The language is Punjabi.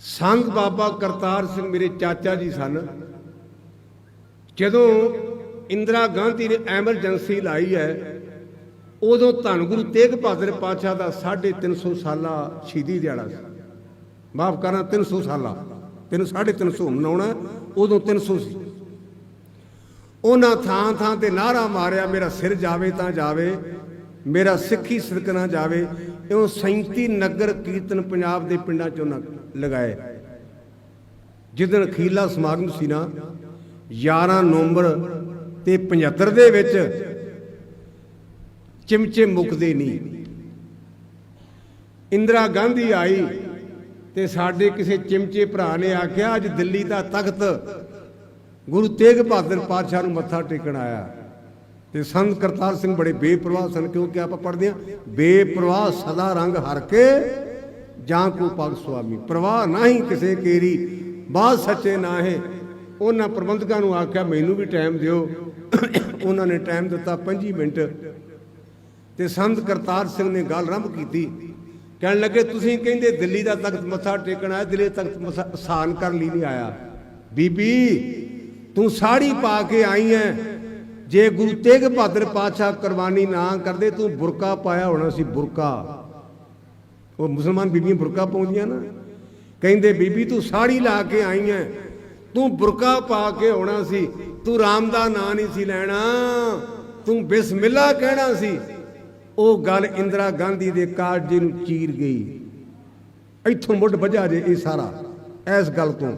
ਸੰਤ ਬਾਬਾ ਕਰਤਾਰ ਸਿੰਘ ਮੇਰੇ ਚਾਚਾ ਜੀ ਸਨ। ਜਦੋਂ ਇੰਦਰਾ ਗਾਂਧੀ ਨੇ ਐਮਰਜੈਂਸੀ ਲਾਈ ਹੈ, ਉਦੋਂ ਧੰਨ ਗੁਰੂ ਤੇਗ ਬਹਾਦਰ ਪਾਤਸ਼ਾਹ ਦਾ 350 ਸਾਲਾ ਸ਼ਹੀਦੀ ਦਿਹਾੜਾ ਸੀ। ਮਾਫ ਕਰਨਾ 300 ਸਾਲਾ। ਤੈਨੂੰ 350 ਮਨਾਉਣਾ, ਉਦੋਂ 300 ਸੀ ਉਹਨਾਂ ਥਾਂ ਥਾਂ ਤੇ ਨਾਰਾ ਮਾਰਿਆ, ਮੇਰਾ ਸਿਰ ਜਾਵੇ ਤਾਂ ਜਾਵੇ। ਮੇਰਾ ਸਿੱਖੀ ਸਿਰਕ ਨਾ ਜਾਵੇ ਇਉਂ 37 ਨਗਰ ਕੀਰਤਨ ਪੰਜਾਬ ਦੇ ਪਿੰਡਾਂ ਚੋਂ ਲਗਾਏ। ਜਿੱਦਣ ਅਖੀਰਲਾ ਸਮਾਗਮ ਸੀ ਨਾ 11 ਨਵੰਬਰ ਤੇ 75 ਦੇ ਵਿੱਚ ਚਿਮਚੇ ਮੁੱਕਦੇ ਨਹੀਂ। ਇੰਦਰਾ ਗਾਂਧੀ ਆਈ ਤੇ ਸਾਡੇ ਕਿਸੇ ਚਿਮਚੇ ਭਰਾ ਨੇ ਆਖਿਆ, ਅੱਜ ਦਿੱਲੀ ਦਾ ਤਖਤ ਗੁਰੂ ਤੇਗ ਬਹਾਦਰ ਪਾਤਸ਼ਾਹ ਨੂੰ ਮੱਥਾ ਟੇਕਣ ਆਇਆ। ਤੇ ਸੰਤ ਕਰਤਾਰ ਸਿੰਘ ਬੜੇ ਬੇਪਰਵਾਹ ਸਨ, ਕਿਉਂਕਿ ਆਪਾਂ ਪੜ੍ਹਦੇ ਹਾਂ, ਬੇਪਰਵਾਹ ਸਦਾ ਰੰਗ ਹਰ ਕੇ ਜਾਂ ਕੋ ਪਗ ਸੁਆਮੀ, ਪ੍ਰਵਾਹ ਨਹੀਂ ਕਿਸੇ ਕੇਰੀ, ਬਾਤ ਸੱਚੇ ਨਾਹੇ। ਉਹਨਾਂ ਪ੍ਰਬੰਧਕਾਂ ਨੂੰ ਆਖਿਆ, ਮੈਨੂੰ ਵੀ ਟਾਈਮ ਦਿਓ। ਉਹਨਾਂ ਨੇ ਟਾਈਮ ਦਿੱਤਾ 5 ਮਿੰਟ। ਤੇ ਸੰਤ ਕਰਤਾਰ ਸਿੰਘ ਨੇ ਗੱਲ ਆਰੰਭ ਕੀਤੀ। ਕਹਿਣ ਲੱਗੇ, ਤੁਸੀਂ ਕਹਿੰਦੇ ਦਿੱਲੀ ਦਾ ਤਖਤ ਮੱਥਾ ਟੇਕਣ ਆਇਆ, ਦਿੱਲੀ ਤਖਤ ਮੱਥਾ ਆਸਾਨ ਕਰਨ ਲਈ ਨਹੀਂ ਆਇਆ। ਬੀਬੀ, ਤੂੰ ਸਾੜੀ ਪਾ ਕੇ ਆਈ ਐ ਜੇ ਗੁਰੂ ਤੇਗ ਬਹਾਦਰ ਪਾਤਸ਼ਾਹ ਕੁਰਬਾਨੀ ਨਾ ਕਰਦੇ, ਤੂੰ ਬੁਰਕਾ ਪਾਇਆ ਹੋਣਾ ਸੀ, ਬੁਰਕਾ। ਉਹ ਮੁਸਲਮਾਨ ਬੀਬੀਆਂ ਬੁਰਕਾ ਪਾਉਂਦੀਆਂ ਨਾ। ਕਹਿੰਦੇ, ਬੀਬੀ, ਤੂੰ ਸਾੜੀ ਲਾ ਕੇ ਆਈ ਐ। ਤੂੰ ਬੁਰਕਾ ਪਾ ਕੇ ਆਉਣਾ ਸੀ। ਤੂੰ ਰਾਮ ਦਾ ਨਾਂ ਨਹੀਂ ਸੀ ਲੈਣਾ। ਤੂੰ ਬਿਸਮਿਲ੍ਲਾ ਕਹਿਣਾ ਸੀ। ਉਹ ਗੱਲ ਇੰਦਰਾ ਗਾਂਧੀ ਦੇ ਕਾਰਜੇ ਨੂੰ ਚੀਰ ਗਈ। ਇੱਥੋਂ ਮੁੱਢ ਵਜਾ ਜੇ ਇਹ ਸਾਰਾ, ਇਸ ਗੱਲ ਤੋਂ।